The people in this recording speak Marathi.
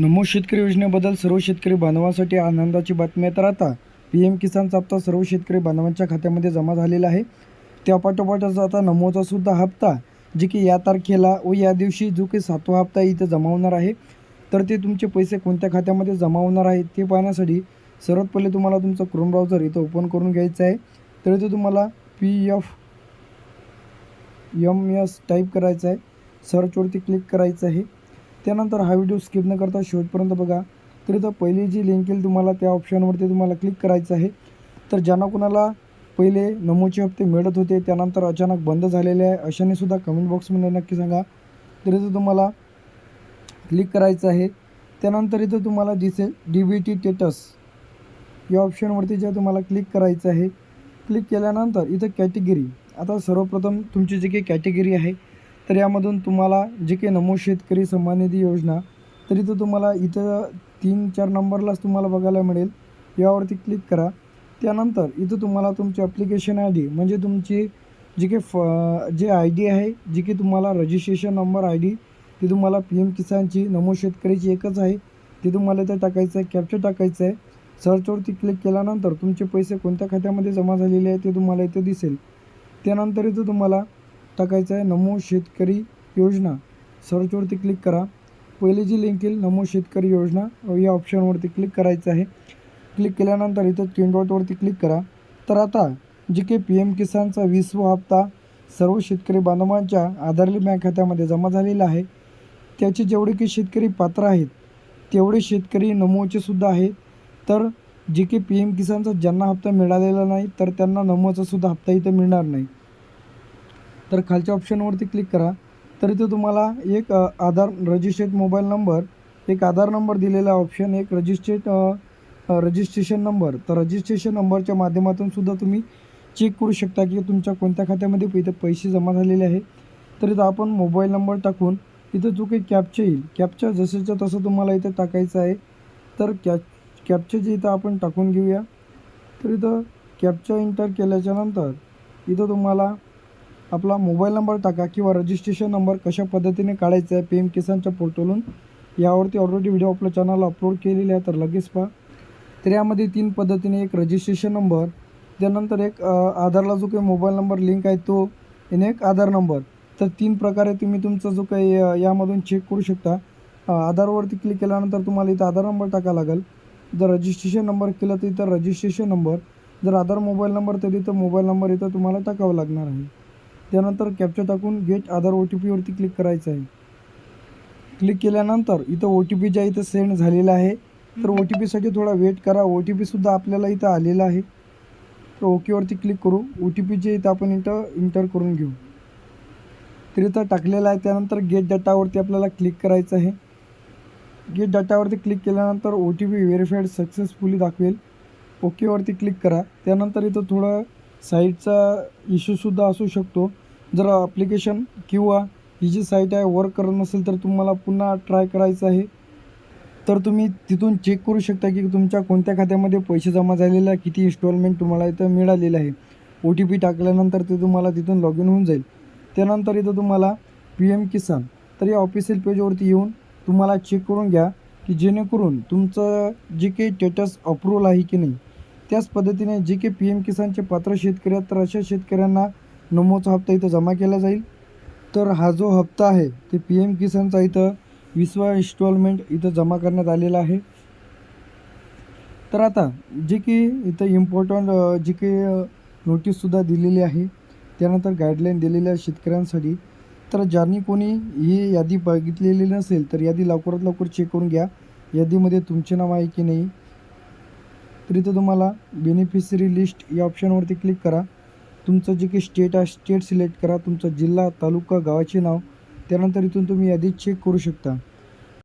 नमो शेतकरी योजनेबद्दल सर्व शेतकरी बांधवांसाठी आनंदाची बातमी आहे. तर आता पी एम किसानचा हप्ता सर्व शेतकरी बांधवांच्या खात्यामध्ये जमा झालेला आहे. त्यापाठोपाठाचा आता नमोचा सुद्धा हप्ता जे की या तारखेला व या दिवशी जो की सातवा हप्ता इथं जमा होणार आहे. तर ते तुमचे पैसे कोणत्या खात्यामध्ये जमा होणार आहे ते पाहण्यासाठी सर्वात पहिले तुम्हाला तुमचं क्रोम ब्राउझर इथं ओपन करून घ्यायचं आहे. तर इथं तुम्हाला P F M S type करायचं आहे. सर्चवरती क्लिक करायचं आहे. त्यानंतर हा व्हिडिओ स्किप न करता शेवटपर्यंत बघा. तर इथं पहिली जी लिंक येईल तुम्हाला त्या ऑप्शनवरती तुम्हाला क्लिक करायचं आहे. तर ज्यांना कुणाला पहिले नमोचे हप्ते मिळत होते त्यानंतर अचानक बंद झालेले आहे अशाने सुद्धा कमेंट बॉक्समध्ये नक्की सांगा. तर इथं तुम्हाला क्लिक करायचं आहे. त्यानंतर इथं तुम्हाला दिसेल डी बी टी टेटस या ऑप्शनवरती जे तुम्हाला क्लिक करायचं आहे क्लिक केल्यानंतर इथं कॅटेगरी आता सर्वप्रथम तुमची जी काही कॅटेगरी आहे तर यामधून तुम्हाला जे काही नमो शेतकरी सन्मान निधी योजना तर इथं तुम्हाला इथं तीन चार नंबरलाच तुम्हाला बघायला मिळेल. यावरती क्लिक करा. त्यानंतर इथं तुम्हाला तुमची ॲप्लिकेशन आय डी म्हणजे तुमची जी काही फ जे आय डी आहे जी की तुम्हाला रजिस्ट्रेशन नंबर आय डी ती तुम्हाला पी एम किसानची नमो शेतकरीची एकच आहे. ती तुम्हाला इथं टाकायचं आहे कॅप्चर टाकायचं आहे सर्चवरती क्लिक केल्यानंतर तुमचे पैसे कोणत्या खात्यामध्ये जमा झालेले आहे ते तुम्हाला इथं दिसेल. त्यानंतर इथं तुम्हाला टाकायचं आहे. नमो शेतकरी योजना. सर्चवरती क्लिक करा. पहिली जी लिंक येईल नमो शेतकरी योजना या ऑप्शनवरती क्लिक करायचं आहे. क्लिक केल्यानंतर इथं तीन डॉटवरती क्लिक करा. तर आता जी काही पी एम किसानचा वीसवा हप्ता सर्व शेतकरी बांधवांच्या आधारली बँक खात्यामध्ये जमा झालेला आहे. त्याचे जेवढे की शेतकरी पात्र आहेत तेवढे शेतकरी नमोचे सुद्धा आहेत. तर जे की पी एम किसानचा ज्यांना हप्ता मिळालेला नाही तर त्यांना नमोचा सुद्धा हप्ता इथं मिळणार नाही. तर खालच्या ऑप्शनवरती क्लिक करा. तर इथं तुम्हाला एक आधार रजिस्ट्रेट मोबाईल नंबर एक आधार नंबर दिलेला ऑप्शन एक रजिस्ट्रेट रजिस्ट्रेशन नंबर तर रजिस्ट्रेशन नंबरच्या माध्यमातून सुद्धा तुम्ही चेक करू शकता की तुमच्या कोणत्या खात्यामध्ये इथं पैसे जमा झालेले आहे तर इथं आपण मोबाईल नंबर टाकून इथं जो काही कॅपचा येईल कॅपचा जसंच्या तसं तुम्हाला इथं टाकायचं आहे. तर कॅ कॅपचे इथं आपण टाकून घेऊया. तर इथं कॅपचा इंटर केल्याच्यानंतर इथं तुम्हाला आपला मोबाईल नंबर टाका किंवा रजिस्ट्रेशन नंबर कशा पद्धतीने काढायचा आहे पी एम किसानच्या पोर्टलून यावरती ऑलरेडी व्हिडिओ आपल्या चॅनलला अपलोड केलेले आहे तर लगेच पहा. तर यामध्ये तीन पद्धतीने एक रजिस्ट्रेशन नंबर त्यानंतर एक आधारला जो काही मोबाईल नंबर लिंक आहे तो आणि एक आधार नंबर तर तीन प्रकारे तुम्ही तुमचा जो काही यामधून चेक करू शकता. आधारवरती क्लिक केल्यानंतर तुम्हाला इथं आधार नंबर टाका लागेल. जर रजिस्ट्रेशन नंबर केलं तर इथं रजिस्ट्रेशन नंबर जर आधार मोबाईल नंबर तर इथं मोबाईल नंबर इथं तुम्हाला टाकावा लागणार आहे. त्यानंतर कॅप्चर टाकून गेट आधार ओ टी पीवरती क्लिक करायचं आहे. क्लिक केल्यानंतर इथं ओ टी पी ज्या इथं सेंड झालेला आहे तर ओ टी पीसाठी थोडा वेट करा. ओ टी पीसुद्धा आपल्याला इथं आलेला आहे. तर ओकेवरती क्लिक करू. ओ टी पी जे इथं आपण इथं इंटर करून घेऊ. तर इथं टाकलेलं आहे. त्यानंतर गेट डाटावरती आपल्याला क्लिक करायचं आहे. गेट डाटावरती क्लिक केल्यानंतर O T P verified successfully दाखवेल. ओकेवरती क्लिक करा. त्यानंतर इथं थोडं साईटचा इश्यूसुद्धा असू शकतो. जर ॲप्लिकेशन किंवा ही जी साईट आहे वर्क करत नसेल तर तुम्हाला पुन्हा ट्राय करायचं आहे. तर तुम्ही तिथून चेक करू शकता की तुमच्या कोणत्या खात्यामध्ये पैसे जमा झालेले आहे किती इन्स्टॉलमेंट तुम्हाला इथं मिळालेलं आहे. ओ टी पी टाकल्यानंतर ते तुम्हाला तिथून लॉग इन होऊन जाईल. त्यानंतर इथं तुम्हाला पी एम किसान तर या ऑफिशियल पेजवरती येऊन तुम्हाला चेक करून घ्या की जेणेकरून तुमचं जे काही स्टेटस अप्रूव्हल आहे की नाही त्याच पद्धतीने जे काही पी एम किसानचे पात्र शेतकरी आहेत तर अशा शेतकऱ्यांना नमोचा हप्ता इथं जमा केला जाईल. तर हा जो हप्ता आहे ते पी एम किसानचा इथं विसवा इन्स्टॉलमेंट इथं जमा करण्यात आलेला आहे. तर आता जे की इथं इम्पॉर्टंट जी काही नोटीससुद्धा दिलेली आहे त्यानंतर गाईडलाईन दिलेल्या शेतकऱ्यांसाठी. तर ज्यांनी कोणी ही यादी बघितलेली नसेल तर यादी लवकरात लवकर चेक करून घ्या. यादीमध्ये तुमचे नाव आहे की नाही तर इथं तुम्हाला बेनिफिशरी लिस्ट या ऑप्शनवरती क्लिक करा. तुमचं जे काही स्टेट आहे स्टेट सिलेक्ट करा. तुमचा जिल्हा तालुका गावाचे नाव. त्यानंतर इथून तुम्ही यादी चेक करू शकता.